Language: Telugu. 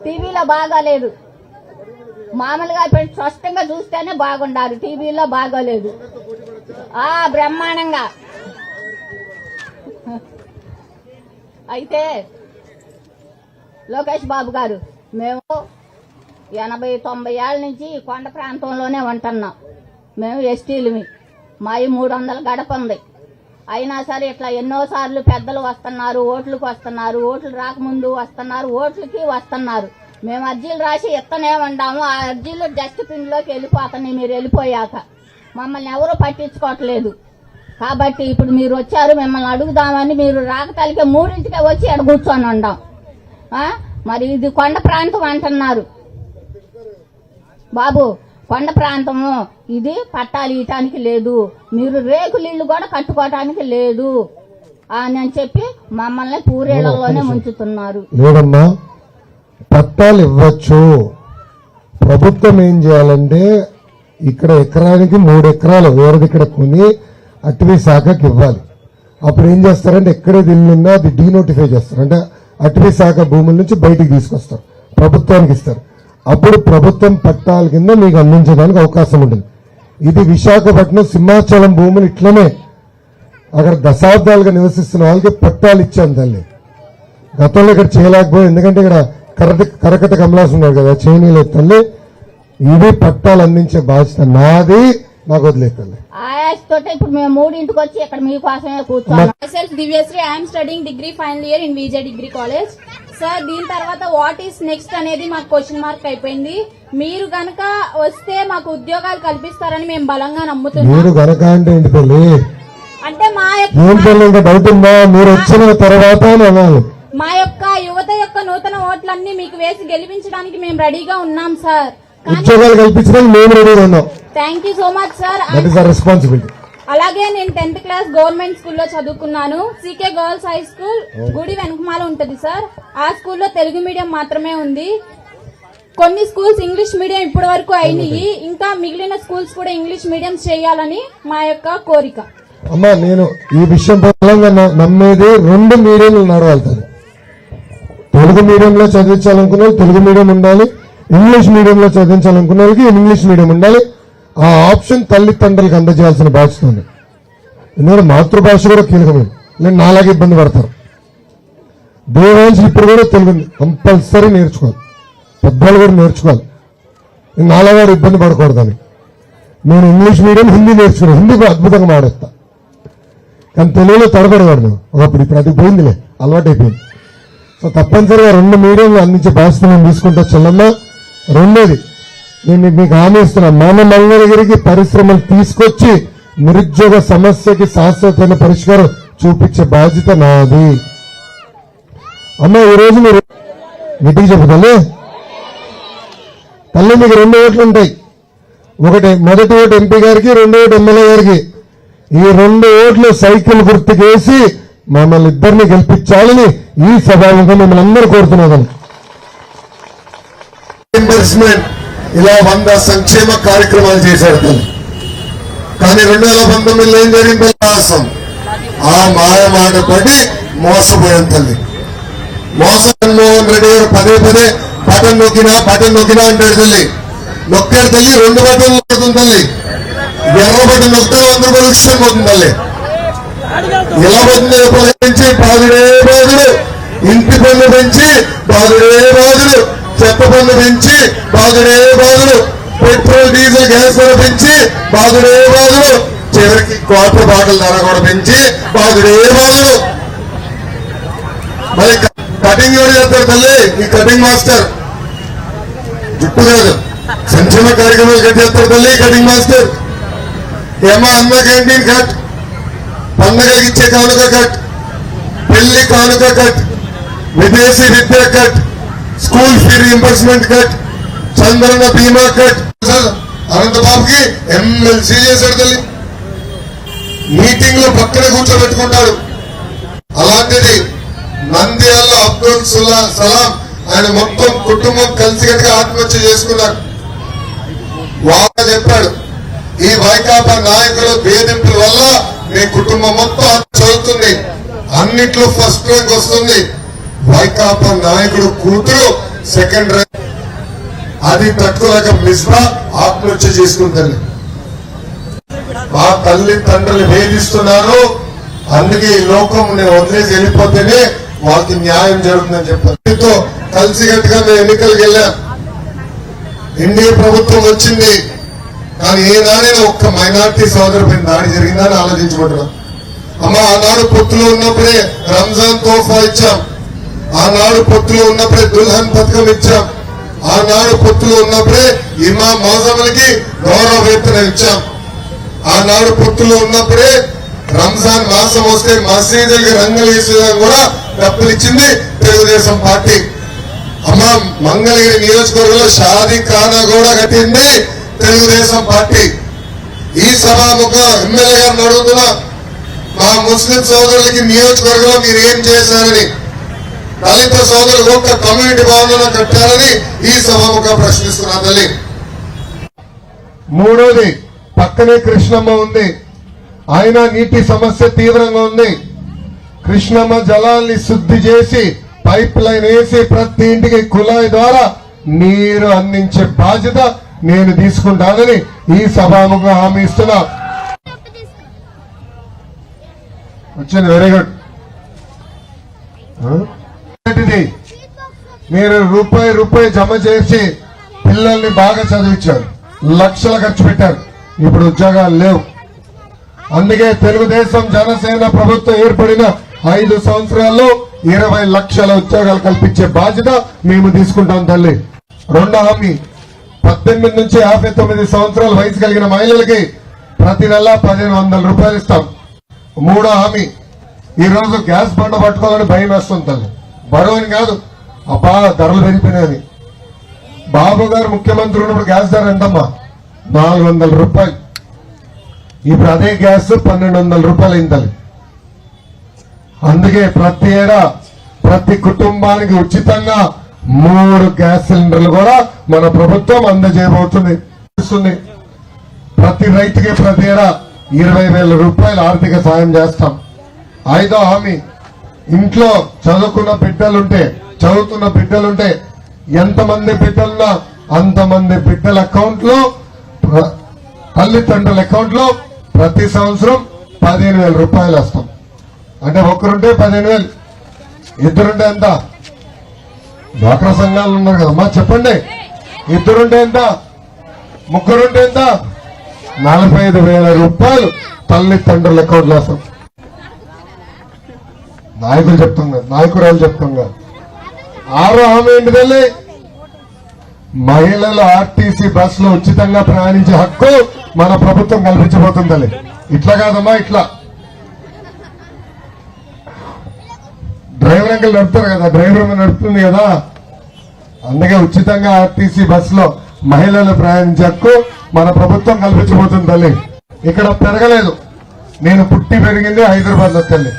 టీవీలో బాగాలేదు. మామూలుగా ఇప్పుడు స్పష్టంగా చూస్తేనే బాగుండాలి. టీవీలో బాగోలేదు. ఆ బ్రహ్మాండంగా. అయితే లోకేష్ బాబు గారు మేము ఎనభై తొంభై ఏళ్ళ నుంచి కొండ ప్రాంతంలోనే ఉంటున్నాం. మేము ఎస్టీలమి. మావి మూడు వందల గడప ఉంది. అయినా సరే ఇట్లా ఎన్నోసార్లు పెద్దలు వస్తున్నారు ఓట్లకు వస్తున్నారు ఓట్లు రాకముందు వస్తున్నారు ఓట్లకి వస్తున్నారు. మేము అర్జీలు రాసి ఇత్తనే ఉండాము. ఆ అర్జీలు డస్ట్బిన్లోకి వెళ్ళిపోతున్నాయి. మీరు వెళ్ళిపోయాక మమ్మల్ని ఎవరూ పట్టించుకోవట్లేదు. కాబట్టి ఇప్పుడు మీరు వచ్చారు మిమ్మల్ని అడుగుదామని మీరు రాకటాలకే మూడింటికే వచ్చి ఇక్కడ కూర్చొని ఉండాం. మరి ఇది కొండ ప్రాంతం అంటున్నారు. బాబు కొండ ప్రాంతము. ఇది పట్టాలు ఇయటానికి లేదు. మీరు రేకులు ఇల్లు కూడా కట్టుకోవటానికి లేదు. అని చెప్పి మమ్మల్ని పూరేళ్ళలోనే ముంచుతున్నారు. లేదమ్మా పట్టాలు ఇవ్వచ్చు. ప్రభుత్వం ఏం చేయాలంటే ఇక్కడ ఎకరానికి మూడు ఎకరాలు వేరేది ఇక్కడ కొని అటవీ శాఖకి ఇవ్వాలి. అప్పుడు ఏం చేస్తారంటే ఎక్కడేది ఇల్లు ఉందో అది డీనోటిఫై చేస్తారు. అంటే అటవీ శాఖ భూముల నుంచి బయటికి తీసుకొస్తారు. ప్రభుత్వానికి ఇస్తారు. అప్పుడు ప్రభుత్వం పట్టాల కింద మీకు అందించడానికి అవకాశం ఉంటుంది. ఇది విశాఖపట్నం సింహాచలం భూములు ఇట్లనే అక్కడ దశాబ్దాలుగా నివసిస్తున్న వాళ్ళకి పట్టాలు ఇచ్చాను తల్లి. గతంలో ఇక్కడ చేయలేకపోయి ఎందుకంటే ఇక్కడ కరట కరకట కమలాస్ ఉన్నాడు కదా చేయనీలేదు తల్లి. ఇవి పట్టాలు అందించే బాధ్యత నాది నాకు వదిలేదు ఇప్పుడు మేము మూడింటికి వచ్చి ఇక్కడ మీకోసమే I am studying degree final year in VJ degree college. Sir దీని తర్వాత వాట్ ఈస్ నెక్స్ట్ అనేది మాకు క్వశ్చన్ మార్క్ అయిపోయింది. మీరు గనక వస్తే మాకు ఉద్యోగాలు కల్పిస్తారని మేము బలంగా నమ్ముతున్నాం. మీరు గనక అంటే ఏంటి తల్లి? అంటే మా ఏం యొక్క తల్లి ఇంకా డౌట్ ఉందా? మీరు వచ్చిన తర్వాత అని అనాలి. మా యొక్క యువత యొక్క నూతన ఓట్లన్నీ మీకు వేసి గెలిపించడానికి మేము రెడీగా ఉన్నాం సార్. కానీ ఉద్యోగాలు కల్పించడానికి మేము రెడీగా ఉన్నాం. Thank you so much sir that is our responsibility అలాగే నేను టెన్త్ క్లాస్ గవర్నమెంట్ స్కూల్లో చదువుకున్నాను. సీకే గర్ల్స్ హై స్కూల్ గుడి వెనకమాల ఉంటది సార్. ఆ స్కూల్లో తెలుగు మీడియం మాత్రమే ఉంది. కొన్ని స్కూల్స్ ఇంగ్లీష్ మీడియం ఇప్పటి వరకు అయినాయి. ఇంకా మిగిలిన స్కూల్స్ కూడా ఇంగ్లీష్ మీడియం చేయాలని మా యొక్క కోరిక. అమ్మా నేను ఈ విషయం న- నమ్మేది రెండు మీడియంలు నడవాలి తల్లి. తెలుగు మీడియంలో చదివించాలనుకున్న తెలుగు మీడియం ఉండాలి. ఇంగ్లీష్ మీడియంలో చదివించాలనుకున్న వాళ్ళకి ఇంగ్లీష్ మీడియం ఉండాలి. ఆ ఆప్షన్ తల్లిదండ్రులకు అందజేయాల్సిన బాధ్యత ఉంది. ఎందుకంటే మాతృభాష కూడా కీలకమైంది లేదు నాలాగే ఇబ్బంది పడతారు. దేవాంశ్ ఇప్పుడు కూడా తెలుగు కంపల్సరీ నేర్చుకోవాలి. పెద్దవాళ్ళు కూడా నేర్చుకోవాలి. నాలాగారు ఇబ్బంది పడకూడదని నేను ఇంగ్లీష్ మీడియం హిందీ నేర్చుకున్నాను. హిందీ కూడా అద్భుతంగా మాడేస్తా. కానీ తెలుగులో తడబడేవాడు మేము ఒకప్పుడు ఇప్పుడు అది పోయిందిలే. అలవాటైపోయింది. సో తప్పనిసరిగా రెండు మీడియంలు అందించే బాధ్యత మేము తీసుకుంటా. చెల్లమ్మ రెండోది నేను మీకు హామీస్తున్నా మన మంగళగిరికి పరిశ్రమలు తీసుకొచ్చి నిరుద్యోగ సమస్యకి శాశ్వతమైన పరిష్కారం చూపించే బాధ్యత నాది. అమ్మ ఈ రోజు మీరు గట్టిగా చెప్పు తల్లి. తల్లి మీకు రెండు ఓట్లు ఉంటాయి. ఒకటి మొదటి ఓటు ఎంపీ గారికి రెండో ఓటు ఎమ్మెల్యే గారికి. ఈ రెండు ఓట్లు సైకిల్ గుర్తుకేసి మమ్మల్ని ఇద్దరిని గెలిపించాలని ఈ సభాముఖం మిమ్మల్ని అందరూ కోరుతున్నాను ఇలా వంద సంక్షేమ కార్యక్రమాలు చేశారు తల్లి కానీ రెండు వేల పంతొమ్మిదిలో ఏం జరిగింది? మోసం ఆ మాయ మాట పడి మోసపోయాం తల్లి. మోసం జగన్మోహన్ రెడ్డి గారు పదే పదే బటన్ నొక్కినా బటన్ నొక్కినా అంటాడు తల్లి. నొక్కాడు తల్లి రెండు బటన్లు నొక్కుతుంది తల్లి. ఎర్ర బటన్ నొక్కితే వంద రూపాయలు ఇష్టం పోతుంది తల్లి. ఇలా పోతుంది పెంచి బాధుడే బాధుడు. ఇంటి పన్ను పెంచి బాధుడే బాధుడు. చెత్త పన్ను పెంచి బాధుడే బాధుడు పెట్రోల్ డీజిల్ గ్యాస్ ధర పెంచి బాధుడే బాధుడు చివరికి క్వార్టర్ బాటల ధర కూడా పెంచి బాధుడే బాధుడు మరి కటింగ్ ఎవరు చేస్తారు తల్లి? ఈ కటింగ్ మాస్టర్. జుట్టు కాదు. సంక్షేమ కార్యక్రమాలు కట్ చేస్తారు తల్లి కటింగ్ మాస్టర్. ఏమా అన్న క్యాంటీన్ కట్. పండగకి ఇచ్చే కానుక కట్. పెళ్ళి కానుక కట్. విదేశీ విద్య cut. School fee reimbursement cut Chandranna Bima cut. అనంతబాబుకి MLC చేశాడు తల్లి. మీటింగ్లో పక్కన కూర్చోబెట్టుకుంటాడు. అలాంటిది నంద్యాల అబ్దుల్ సుల్లా సలాం ఆయన మొత్తం కుటుంబం కలిసికట్టుగా ఆత్మహత్య చేసుకున్నారు. వాళ్ళ చెప్పాడు ఈ వైకాపా నాయకుల వేధింపుల వల్ల మీ కుటుంబం మొత్తం చదువుతుంది. అన్నిట్లో ఫస్ట్ ర్యాంక్ వస్తుంది. వైకాపా నాయకుడు కూతురు సెకండ్ ర్యాంక్. అది తట్టుకోలేక మిస్బా ఆత్మహత్య చేసుకుని తల్లి. మా తల్లి తండ్రులు వేధిస్తున్నారు. అందుకే ఈ లోకం నేను వదిలేసి వెళ్ళిపోతేనే వాళ్ళకి న్యాయం జరుగుతుందని చెప్పారు. కలిసికట్టుగా మేము ఎన్నికలకు వెళ్ళాం. ఎన్డీఏ ప్రభుత్వం వచ్చింది. కానీ ఏనాడైనా ఒక్క మైనార్టీ సోదరుపై దాడి జరిగిందని ఆలోచించుకుంటున్నాం. అమ్మ ఆనాడు పొత్తులో ఉన్నప్పుడే రంజాన్ తోఫా ఇచ్చాం. ఆనాడు పొత్తులో ఉన్నప్పుడే దుల్హన్ పథకం ఇచ్చాం. ఆనాడు పొత్తులో ఉన్నప్పుడే ఇమా మోజములకి గౌరవ వేతనం ఇచ్చాం. ఆనాడు పొత్తులో ఉన్నప్పుడే రంజాన్ మాసం వస్తే మసీదులకి రంగులు వేసేదాన్ని కూడా డబ్బులు ఇచ్చింది తెలుగుదేశం పార్టీ. అమ్మ మంగళగిరి నియోజకవర్గంలో షాదీ ఖానా కూడా కట్టింది తెలుగుదేశం పార్టీ. ఈ సభాముఖ ఎమ్మెల్యే గారిని అడుగుతున్నా మా ముస్లిం సోదరులకి నియోజకవర్గంలో మీరు ఏం చేశారని. దళిత సోదరులకు ఒక్క కమ్యూనిటీ భవనం కట్టారని ఈ సభముగా ప్రశ్నిస్తున్నా తల్లి. మూడోది పక్కనే కృష్ణమ్మ ఉంది. ఆయన నీటి సమస్య తీవ్రంగా ఉంది. కృష్ణమ్మ జలాల్ని శుద్ధి చేసి పైప్ లైన్ వేసి ప్రతి ఇంటికి కుళాయి ద్వారా నీరు అందించే బాధ్యత నేను తీసుకుంటానని ఈ సభాముఖంగా హామీ ఇస్తున్నా. వచ్చింది వెరీ గుడ్. ఏంటిది? మీరు రూపాయి రూపాయి జమ చేసి పిల్లల్ని బాగా చదివించారు. లక్షలు ఖర్చు పెట్టారు. ఇప్పుడు ఉద్యోగాలు లేవు. అందుకే తెలుగుదేశం జనసేన ప్రభుత్వం ఏర్పడిన ఐదు సంవత్సరాల్లో ఇరవై లక్షల ఉద్యోగాలు కల్పించే బాధ్యత మేము తీసుకుంటాం తల్లి. రెండో హామీ. పద్దెనిమిది నుంచి యాభై తొమ్మిది సంవత్సరాల వయసు కలిగిన మహిళలకి ప్రతి నెల పదిహేను వందల రూపాయలు ఇస్తాం. మూడో హామీ. ఈ రోజు గ్యాస్ బండ పట్టుకోవాలని భయం వేస్తుంది తల్లి. బరువు అని కాదు. అబ్బా ధరలు పెరిగిపోయినాయని బాబు గారు ముఖ్యమంత్రి ఉన్నప్పుడు గ్యాస్ ధర ఎంతమ్మా? నాలుగు వందల రూపాయలు. ఇప్పుడు అదే గ్యాస్ పన్నెండు వందల రూపాయలు అయిందని అందుకే ప్రతి ఏడా ప్రతి కుటుంబానికి ఉచితంగా మూడు గ్యాస్ సిలిండర్లు కూడా మన ప్రభుత్వం అందజేయబోతుంది ప్రతి రైతుకి ప్రతి ఏడా ఇరవై వేల రూపాయలు ఆర్థిక సాయం చేస్తాం. ఐదో హామీ. ఇంట్లో చదువుకున్న బిడ్డలుంటే చదువుతున్న బిడ్డలుంటే ఎంతమంది బిడ్డలున్నా అంతమంది బిడ్డల అకౌంట్లో తల్లిదండ్రుల అకౌంట్లో ప్రతి సంవత్సరం పదిహేను వేల రూపాయలు వస్తాం. అంటే ఒకరుంటే పదిహేను వేలు. ఇద్దరుంటే ఎంత? డ్వాక్రా సంఘాలు ఉన్నారు కదమ్మా చెప్పండి. ఇద్దరుంటే ఎంత? ముగ్గురుంటే ఎంత? నలభై ఐదు వేల రూపాయలు తల్లిదండ్రుల అకౌంట్లో వస్తాం. నాయకులు చెప్తాం కదా నాయకురాలు చెప్తాం కదా. ఆరో హామీ ఏంటి తల్లి? మహిళలు ఆర్టీసీ బస్సులో ఉచితంగా ప్రయాణించే హక్కు మన ప్రభుత్వం కల్పించబోతుంది తల్లి. ఇట్లా కాదమ్మా ఇట్లా. డ్రైవర్ అంకల్ నడుపుతారు కదా డ్రైవర్ నడుపుతుంది కదా. అందుకే ఉచితంగా ఆర్టీసీ బస్సులో మహిళలు ప్రయాణించే హక్కు మన ప్రభుత్వం కల్పించబోతుంది తల్లి. ఇక్కడ పెరగలేదు. నేను పుట్టి పెరిగింది హైదరాబాద్లో తల్లి.